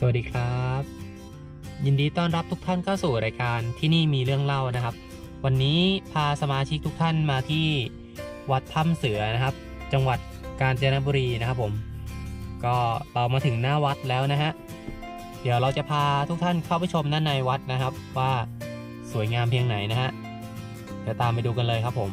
สวัสดีครับ ยินดีต้อนรับทุกท่านเข้าสู่รายการที่นี่มีเรื่องเล่านะครับ วันนี้พาสมาชิกทุกท่านมาที่วัดถ้ำเสือนะครับ จังหวัดกาญจนบุรีนะครับผม ก็เรามาถึงหน้าวัดแล้วนะฮะเดี๋ยวเราจะพาทุกท่านเข้าไปชมด้านในวัดนะครับ ว่าสวยงามเพียงไหนนะฮะเดี๋ยวตามไปดูกันเลยครับผม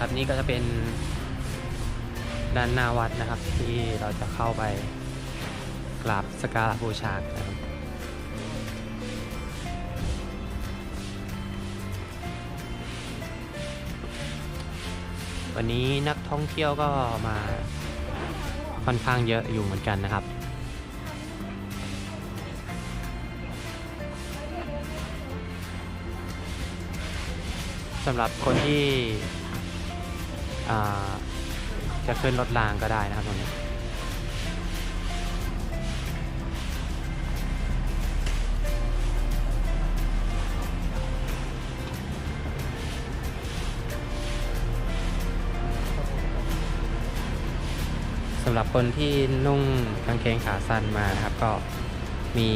ครับนี่ก็จะเป็นด้านหน้าวัดนะครับ ที่เราจะเข้าไปกราบสการะบูชากันนะครับวันนี้นักท่องเที่ยวก็มาค่อนข้างเยอะอยู่เหมือนกันนะครับ สำหรับคนที่ จะขึ้นรถรางก็ได้นะครับตรงนี้สำหรับคนที่นุ่งกางเกงขาสั้นมานะครับ ก็มี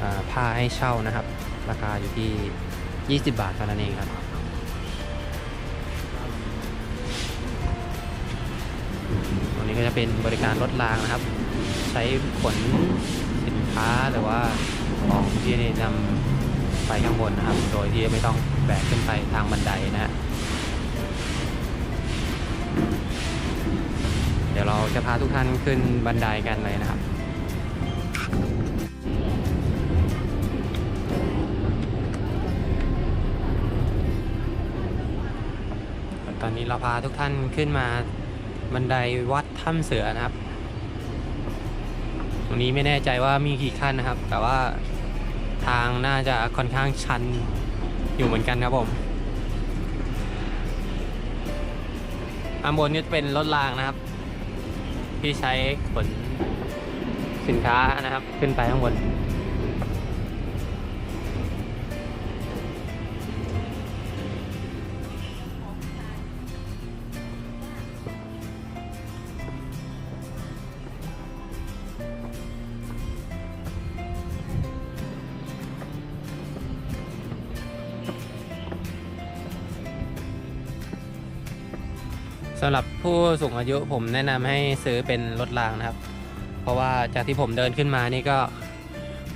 อ่าผ้าให้เช่านะครับ ราคาอยู่ที่ 20 บาทเท่านั้นเองครับ ก็จะเป็นบริการรถรางนะครับ ใช้ขนสินค้าหรือว่าของที่นำไปข้างบนนะครับ โดยที่ไม่ต้องแบกขึ้นไปทางบันไดนะฮะเดี๋ยวเราจะพาทุกท่านขึ้นบันไดกันเลยนะครับตอนนี้เราพาทุกท่านขึ้นมา บันไดวัดถ้ำเสือนะครับ ตรงนี้ไม่แน่ใจว่ามีกี่ขั้นนะครับ แต่ว่าทางน่าจะค่อนข้างชันอยู่เหมือนกันครับผมอันบนนี้เป็นรถรางนะครับ ที่ใช้ขนสินค้านะครับขึ้นไปข้างบน สำหรับผู้สูงอายุผมแนะนำให้ซื้อเป็นรถรางนะครับ เพราะว่าจากที่ผมเดินขึ้นมานี่ก็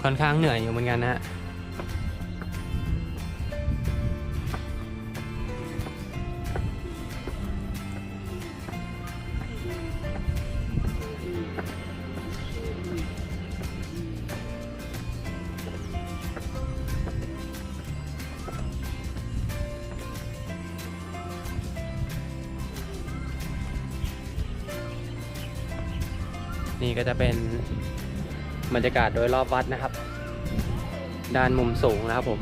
ค่อนข้างเหนื่อยอยู่เหมือนกันนะฮะ รรยากาศโดยรอบวัดนะครับ ด้านมุมสูงนะครับผม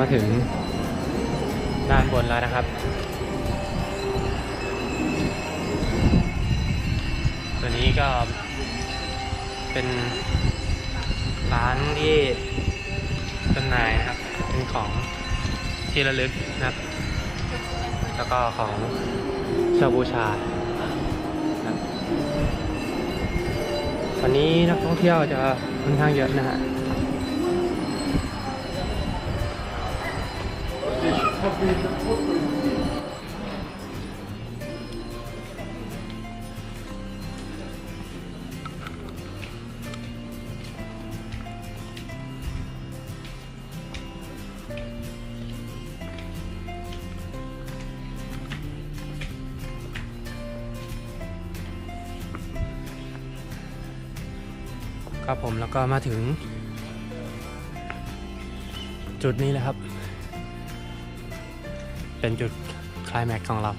มาถึงด้านบนแล้วนะครับ ตัวนี้ก็เป็นร้านที่จำหน่ายนะครับ เป็นของที่ระลึกนะครับ แล้วก็ของเช่าบูชา วันนี้นักท่องเที่ยวจะค่อนข้างเยอะนะฮะ ครับผมแล้วก็มาถึง จุดนี้แหละครับ เป็นจุดคลายแม็กของเรา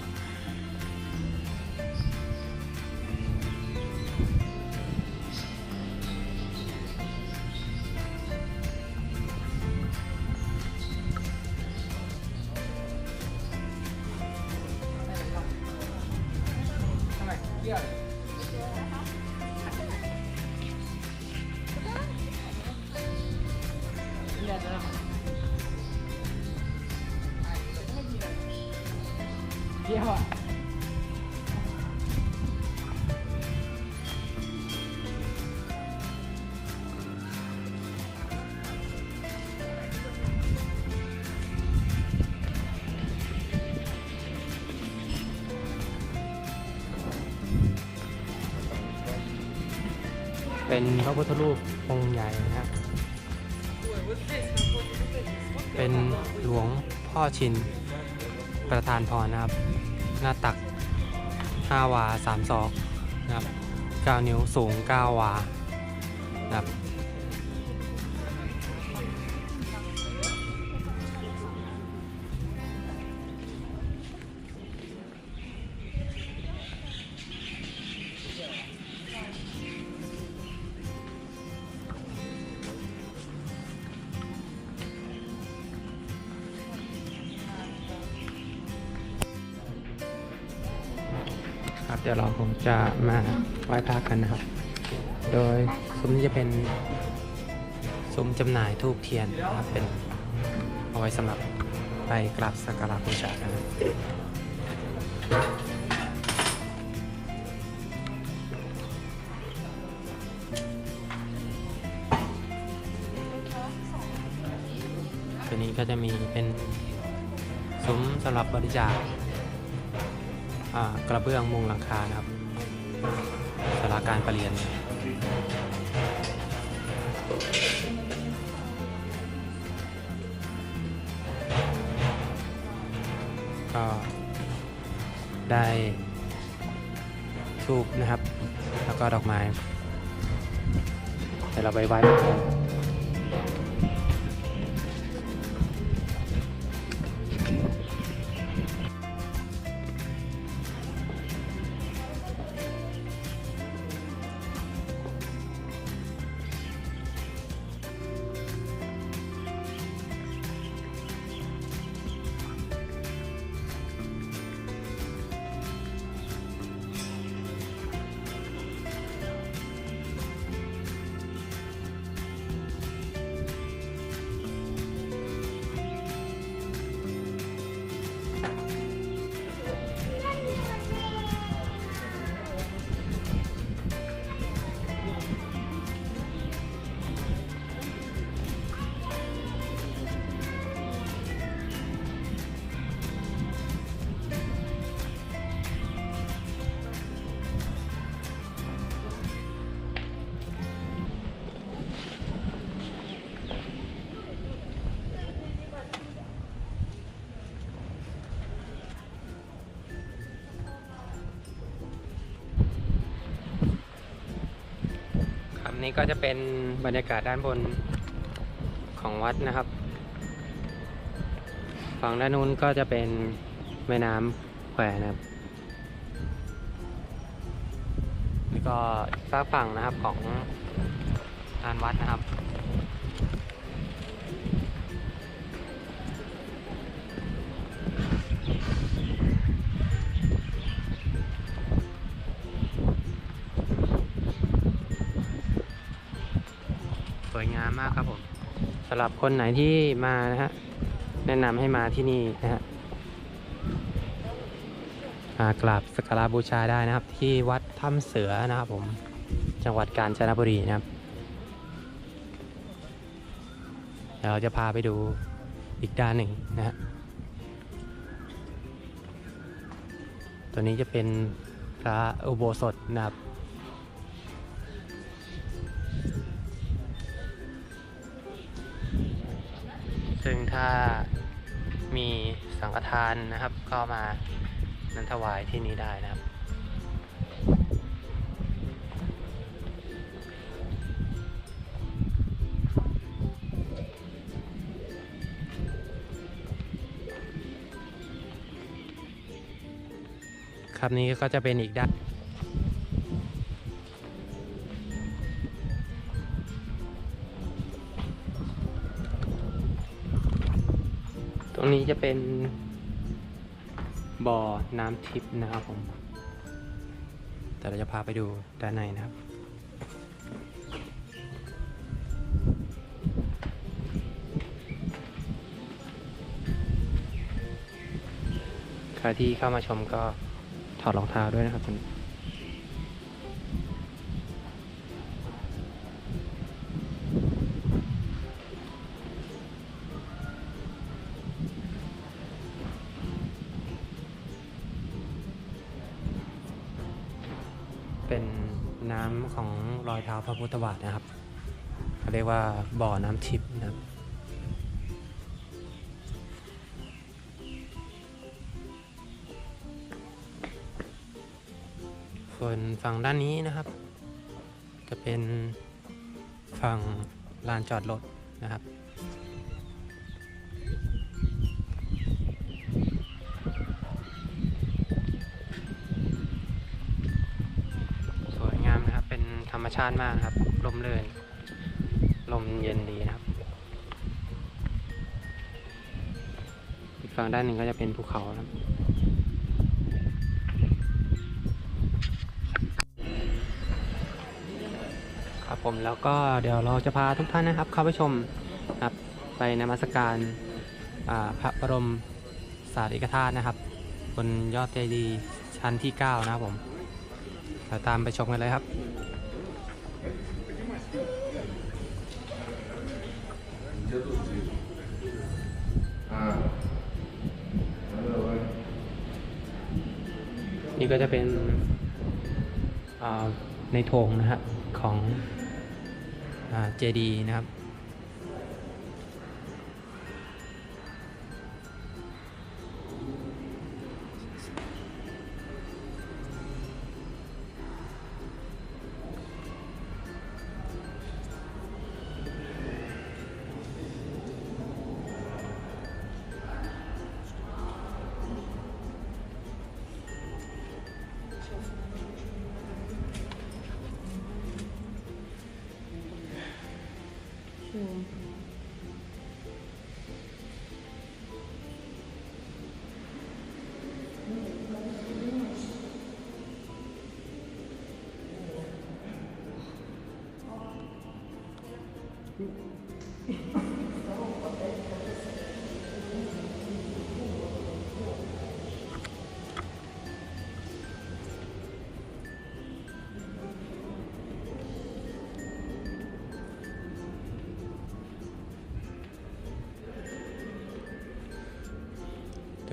เป็นพระพุทธรูปองค์ใหญ่นะฮะ เป็นหลวงพ่อชิน ประธานพรนะครับ หน้าตัก 5 วา 3 ศอกนะครับ 9 นิ้วสูง 9 วา เดี๋ยวเราคงจะมาไหว้พระกันนะครับ โดยซุ้มนี้จะเป็นซุ้มจำหน่ายทูบเทียนนะครับเป็นเอาไว้สำหรับไปกราบสักการะบูชากันนะครับตัวนี้ก็จะมีเป็นซุ้มสำหรับบริจาคอ่า กระเบื้องมุงหลังคานะครับสาราการประเรียน ก็ได้ทูบนะครับ แล้วก็ดอกไม้เดี๋ยวเราไปไหว้ นี้ก็จะเป็นบรรยากาศด้านบนของวัดนะครับ ฝั่งด้านนู้นก็จะเป็นแม่น้ำแควนะครับแล้วก็ฝากฝั่งนะครับของลานวัดนะครับ วยงามมากครับผมสำหรับคนไหนที่มานะฮะแนะนำให้มาที่นี่นะฮะมากราบสักการะบูชาได้นะครับ ที่วัดถ้ำเสือนะครับผมจังหวัดกาญจนบุรีนะครับเดี๋ยวเราจะพาไปดูอีกด้านหนึ่งนะฮะตัวนี้จะเป็นพระอุโบสถนะครับ ถ้ามีสังฆทานนะครับ ก็มานันถวายที่นี้ได้นะครับครับนี้ก็จะเป็นอีกด้าน นี้จะเป็นบ่อน้ำทิพย์นะครับผม แต่เราจะพาไปดูด้านในนะครับ ใครที่เข้ามาชมก็ถอดรองเท้าด้วยนะครับ พระพุทธบาทนะครับเขาเรียกว่าบ่อน้ำทิพย์นะครับส่วนฝั่งด้านนี้นะครับ จะเป็นฝั่งลานจอดรถนะครับ ชาติมากครับ ลมเลยลมเย็นดีนะครับ อีกฝั่งด้านหนึ่งก็จะเป็นภูเขาครับ ครับผมแล้วก็เดี๋ยวเราจะพาทุกท่านนะครับ เข้าไปชมครับไปนมัสการพระบรมสารีริกธาตุนะครับ บนยอดเจดีย์ชั้นที่ 9 นะครับผมเราตามไปชมกันเลยครับ นี่ก็จะเป็นในโถงนะครับของเจดีนะครับ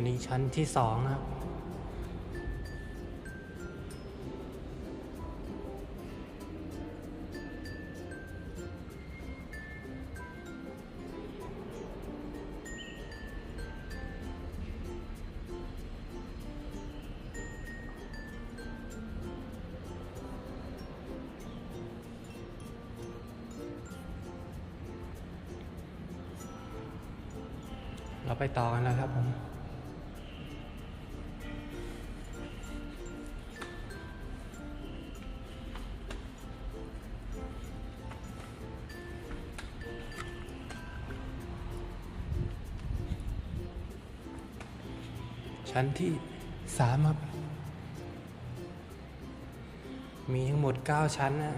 ตัวนี้ชั้นที่สองนะครับ เราไปต่อกันแล้วครับผม ชั้นที่สามครับ มีทั้งหมด 9 ชั้นนะ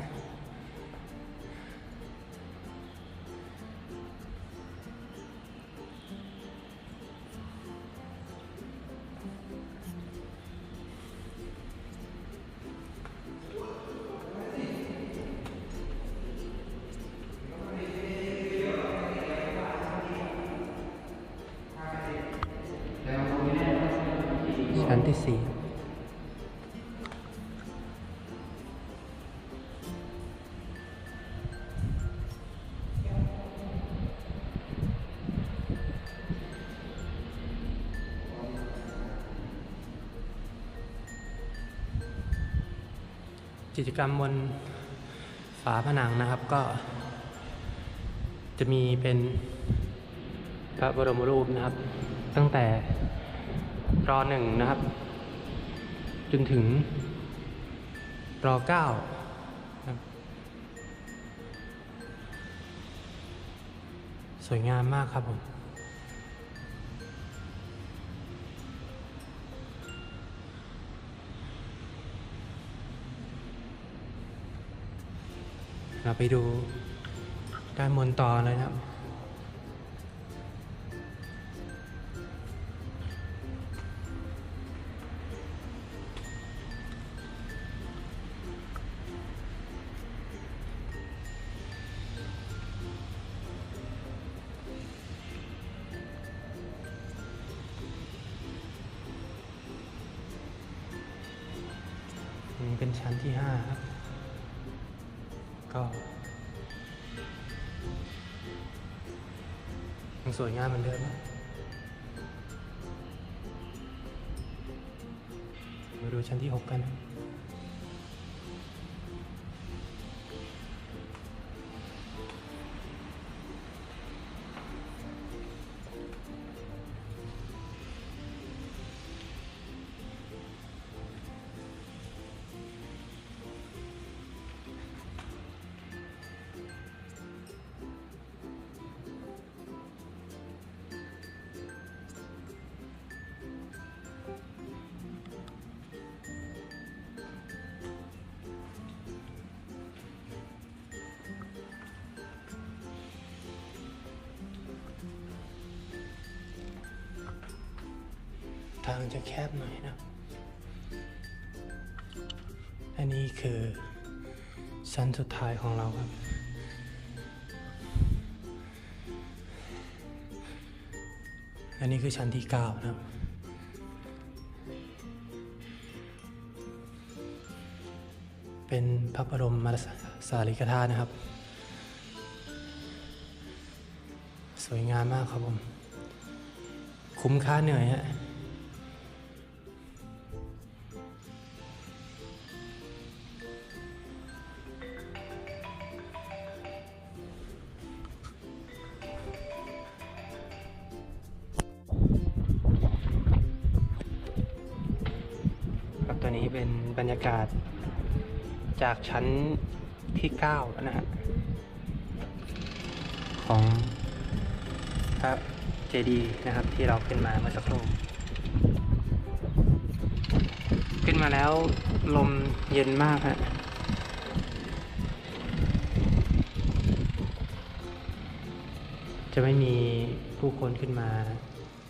กิจกรรมบนฝาผนังนะครับก็ จะมีเป็นพระบรมรูปนะครับ ตั้งแต่รอหนึ่งนะครับ จนถึงรอเก้าสวยงามมากครับผม เราไปดูด้านบนต่อเลยครับอันนี้เป็นชั้นที่ห้าครับ สวยงามเหมือนเดิมนะมาดูชั้นที่หกกัน ทางจะแคบหน่อยนะ อันนี้คือชั้นสุดท้ายของเราครับ อันนี้คือชั้นที่9นะครับเป็นพระบรมมสารีริกธาตุนะครับ สวยงามมากครับผม คุ้มค่าเหนื่อยฮะ ชั้นที่ 9 แล้วนะฮะ ของพระเจดีย์นะครับที่เราขึ้นมาเมื่อสักครู่ขึ้นมาแล้วลมเย็นมากฮะจะไม่มีผู้คนขึ้นมา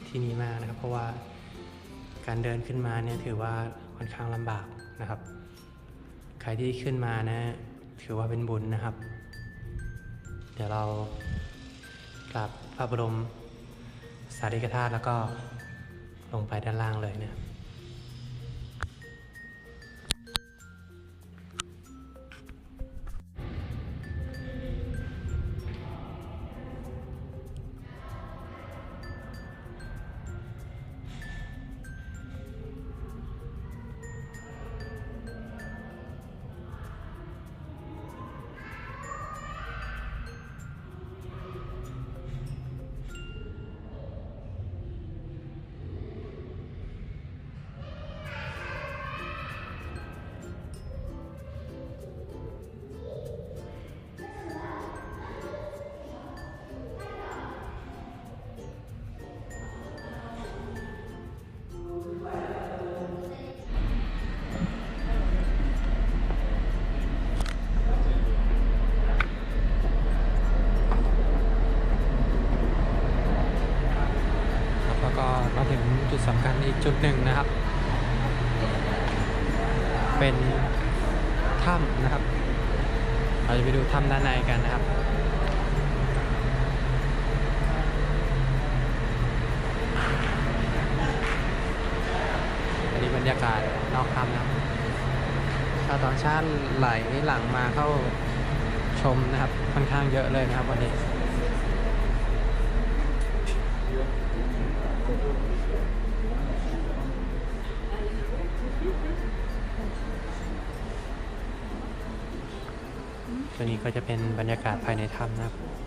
ที่นี่มากนะครับ เพราะว่าการเดินขึ้นมาเนี่ยถือว่าค่อนข้างลำบากนะครับ ใครที่ขึ้นมานะถือว่าเป็นบุญนะครับ เดี๋ยวเรากลับพระบรมสารีริกธาตุแล้วก็ลงไปด้านล่างเลยนะครับ 1.1 นะครับ เป็นถ้ำนะครับ เราจะไปดูถ้ำด้านในกันนะครับอันนี้บรรยากาศนอกถ้ำนะครับชาวต่างชาติไหลหลังมาเข้าชมนะครับ ค่อนข้างเยอะเลยนะครับวันนี้ ตัวนี้ก็จะเป็นบรรยากาศภายในถ้ำนะครับ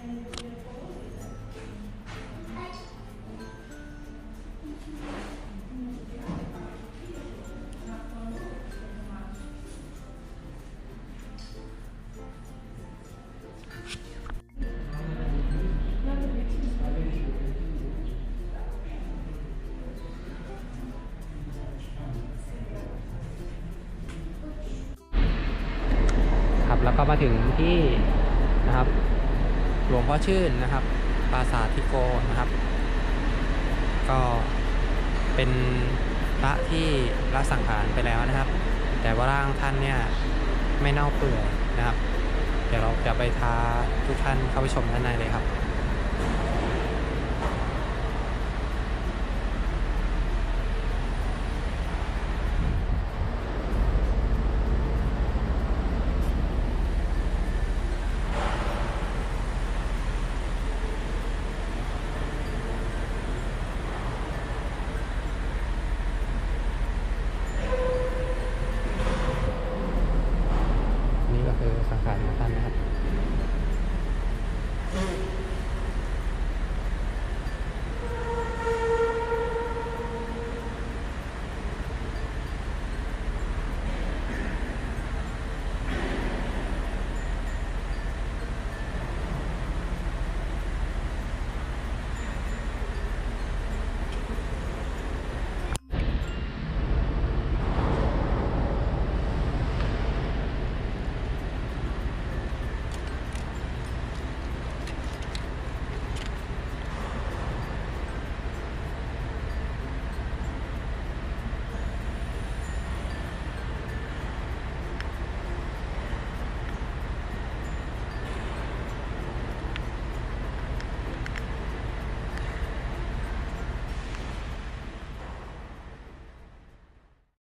ครับแล้วก็มาถึงที่นะครับ หลวงพ่อชื่นนะครับ ปราสาททิโกนะครับ ก็เป็นพระที่ละสังขารไปแล้วนะครับ แต่ว่าร่างท่านเนี่ยไม่เน่าเปื่อยนะครับ เดี๋ยวเราจะไปทาทุกท่านเข้าไปชมด้านในเลยครับ